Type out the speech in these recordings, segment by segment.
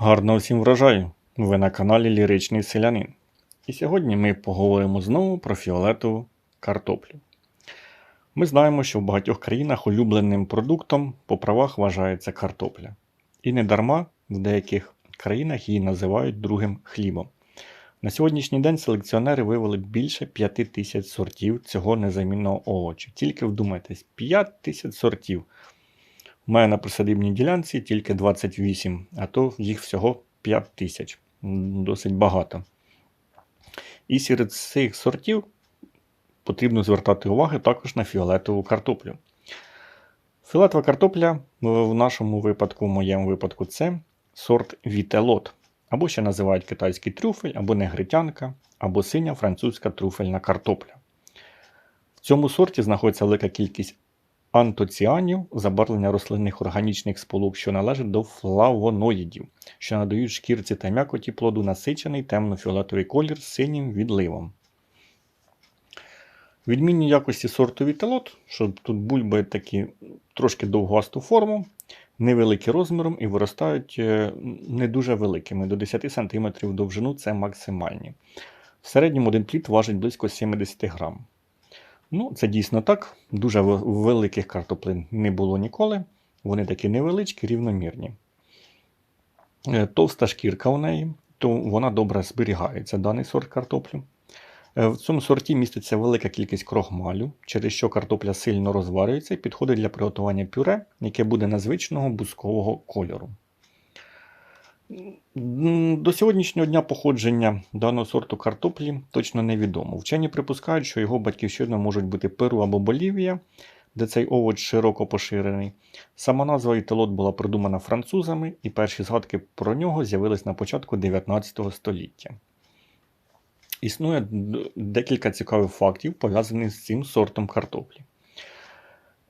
Гарного всім врожаю! Ви на каналі Ліричний Селянин. І сьогодні ми поговоримо знову про фіолетову картоплю. Ми знаємо, що в багатьох країнах улюбленим продуктом по правах вважається картопля. І не дарма в деяких країнах її називають другим хлібом. На сьогоднішній день селекціонери вивели більше 5 тисяч сортів цього незамінного овочу. Тільки вдумайтесь, 5 тисяч сортів. Мене на присадибній ділянці тільки 28, а то їх всього 5 тисяч. Досить багато. І серед цих сортів потрібно звертати увагу також на фіолетову картоплю. Фіолетова картопля в нашому випадку, в моєму випадку, це сорт Вітелот, або ще називають китайський трюфель, або негритянка, або синя французька трюфельна картопля. В цьому сорті знаходиться велика кількість антоціанів, забарвлення рослинних органічних сполук, що належать до флавоноїдів, що надають шкірці та м'якоті плоду насичений темно-фіолетовий колір з синім відливом. Відмінні якості сорту вітелот, що тут бульби такі трошки довгасту форму, невеликі розміром і виростають е, не дуже великими, до 10 см довжину це максимальні. В середньому один плід важить близько 70 грам. Ну, це дійсно так. Дуже великих картоплин не було ніколи. Вони такі невеличкі, рівномірні. Е, Товста шкірка у неї, то вона добре зберігається, даний сорт картоплю. Е, В цьому сорті міститься велика кількість крохмалю, через що картопля сильно розварюється і підходить для приготування пюре, яке буде незвичного бускового кольору. До сьогоднішнього дня походження даного сорту картоплі точно невідомо. Вчені припускають, що його батьківщиною можуть бути Перу або Болівія, де цей овоч широко поширений. Сама назва Італот була придумана французами, і перші згадки про нього з'явились на початку 19 століття. Існує декілька цікавих фактів, пов'язаних з цим сортом картоплі.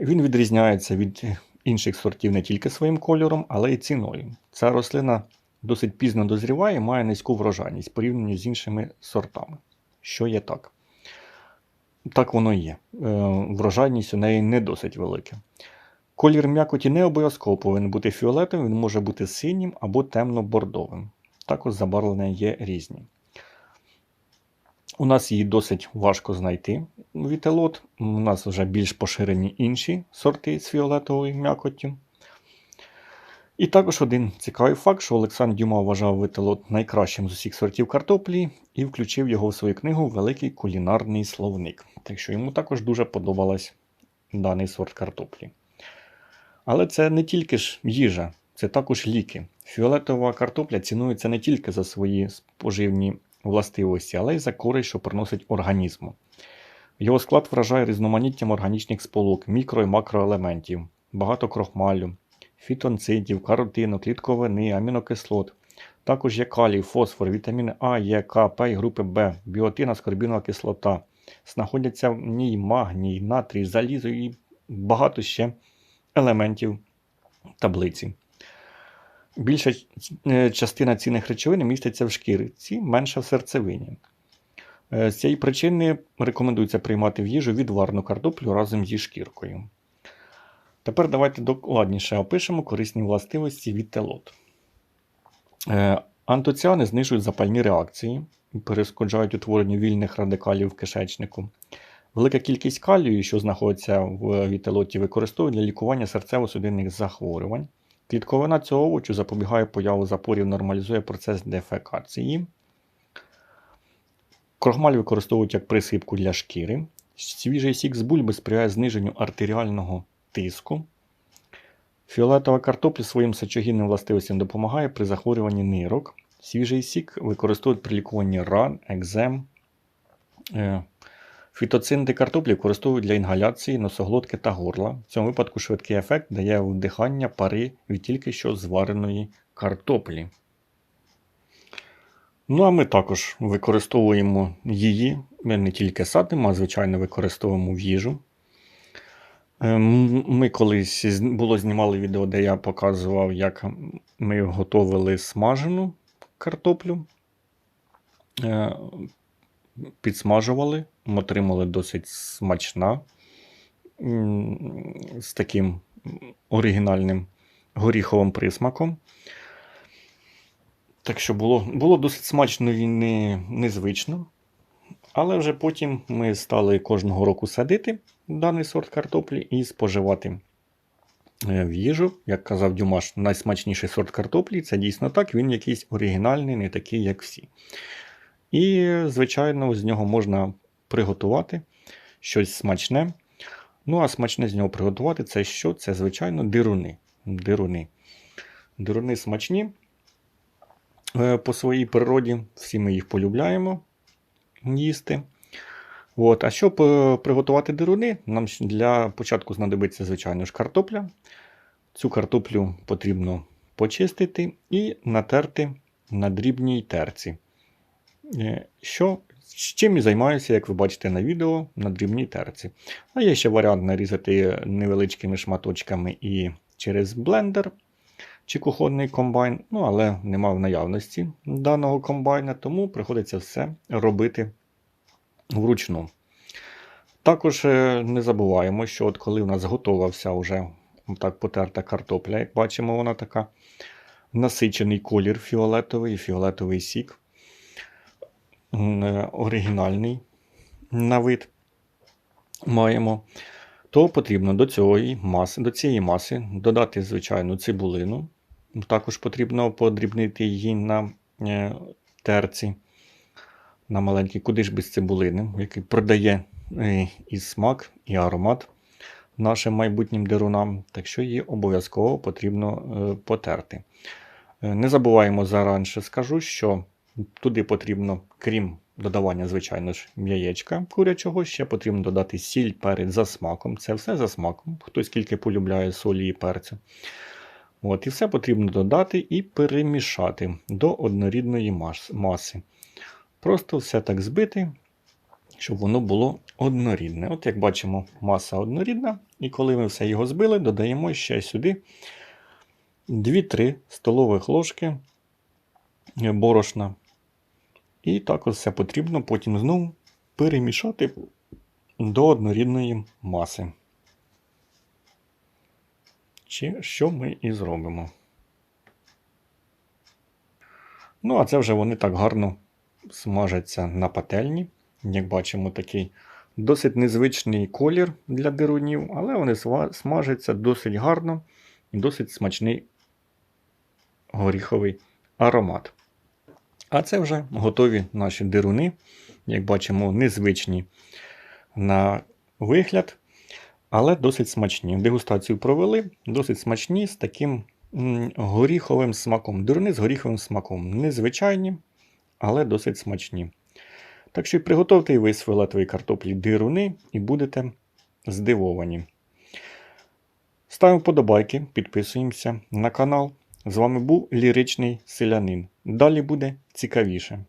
Він відрізняється від інших сортів не тільки своїм кольором, але й ціною. Ця рослина досить пізно дозріває має низьку врожайність порівняно з іншими сортами. Що є так? Так воно і є. Е, Врожайність у неї не досить велика. Колір м'якоті не обов'язково повинен бути фіолетовим, він може бути синім або темно-бордовим. Також забарвлення є різні. У нас її досить важко знайти вітелот. У нас вже більш поширені інші сорти з фіолетовою м'якоттю. І також один цікавий факт, що Олександр Дюма вважав вителот найкращим з усіх сортів картоплі і включив його в свою книгу Великий кулінарний словник. Так що йому також дуже подобалась даний сорт картоплі. Але це не тільки ж їжа, це також ліки. Фіолетова картопля цінується не тільки за свої споживні властивості, але й за користь, що приносить організму. Його склад вражає різноманіттям органічних сполук, мікро і макроелементів, багато крохмалю, фітонцидів, каротину, клітковини, амінокислот. Також є калій, фосфор, вітаміни А, Е, К, П і групи Б, біотин, аскорбінова кислота. Знаходяться в ній магній, натрій, залізо і багато ще елементів таблиці. Більша е, частина цінних речовин міститься в шкірці, менша в серцевині. Е, З цієї причини рекомендується приймати в їжу відварну картоплю разом зі шкіркою. Тепер давайте докладніше опишемо корисні властивості від телот. Е, Антоціани знижують запальні реакції перешкоджають утворенню вільних радикалів в кишечнику. Велика кількість калію, що знаходиться в вітелоті, використовують для лікування серцево-судинних захворювань. Клітковина цього овочу запобігає появу запорів, нормалізує процес дефекації. Крохмаль використовують як присипку для шкіри. Свіжий сік з бульби сприяє зниженню артеріального тиску. Фіолетова картопля своїм сечогінним властивостям допомагає при захворюванні нирок. Свіжий сік використовують при лікуванні ран, екзем. Е, Фітоцинти картоплі використовують для інгаляції носоглотки та горла. В цьому випадку швидкий ефект дає вдихання пари від тільки що звареної картоплі. Ну, а ми також використовуємо її. Ми не тільки садимо, а звичайно використовуємо в їжу. Ем, Ми колись було знімали відео, де я показував, як ми готували смажену картоплю. Е, Підсмажували, отримали досить смачна з таким оригінальним горіховим присмаком. Так що було, було досить смачно і не, незвично. Але вже потім ми стали кожного року садити даний сорт картоплі і споживати е, в їжу. Як казав Дюмаш, найсмачніший сорт картоплі це дійсно так, він якийсь оригінальний, не такий, як всі. І, звичайно, з нього можна приготувати щось смачне. Ну, а смачне з нього приготувати це що? Це, звичайно, дируни. Дируни, дируни смачні е, по своїй природі. Всі ми їх полюбляємо їсти. От. А щоб е, приготувати дируни, нам для початку знадобиться, звичайно ж, картопля. Цю картоплю потрібно почистити і натерти на дрібній терці. Е, Що, з чим і займаюся, як ви бачите на відео, на дрібній терці. А є ще варіант нарізати невеличкими шматочками і через блендер чи кухонний комбайн, ну але нема в наявності даного комбайна, тому приходиться все робити вручну. Також е, не забуваємо, що от коли у нас готова вся вже так потерта картопля, як бачимо, вона така насичений колір фіолетовий, фіолетовий сік, е, оригінальний на вид маємо, то потрібно до цієї маси, до цієї маси додати звичайну цибулину. Також потрібно подрібнити її на е, терці на маленький, куди ж без цибулини, який продає е, і смак, і аромат нашим майбутнім дерунам. Так що її обов'язково потрібно е, потерти. Не забуваємо заранше скажу, що туди потрібно, крім додавання, звичайно ж, яєчка курячого, ще потрібно додати сіль перець за смаком. Це все за смаком, хто скільки полюбляє солі і перцю. От, і все потрібно додати і перемішати до однорідної маси. Просто все так збити, щоб воно було однорідне. От як бачимо, маса однорідна, і коли ми все його збили, додаємо ще сюди 2-3 столових ложки борошна. І також все потрібно потім знову перемішати до однорідної маси. Чи що ми і зробимо. Ну, а це вже вони так гарно смажаться на пательні. Як бачимо, такий досить незвичний колір для дирунів, але вони смажаться досить гарно і досить смачний горіховий аромат. А це вже готові наші дируни. Як бачимо, незвичні на вигляд, але досить смачні. Дегустацію провели, досить смачні з таким горіховим смаком. Дируни з горіховим смаком. Незвичайні, але досить смачні. Так що приготовте і ви з фіолетової картоплі дируни і будете здивовані. Ставимо подобайки, підписуємося на канал. З вами був ліричний селянин. Далі буде цікавіше.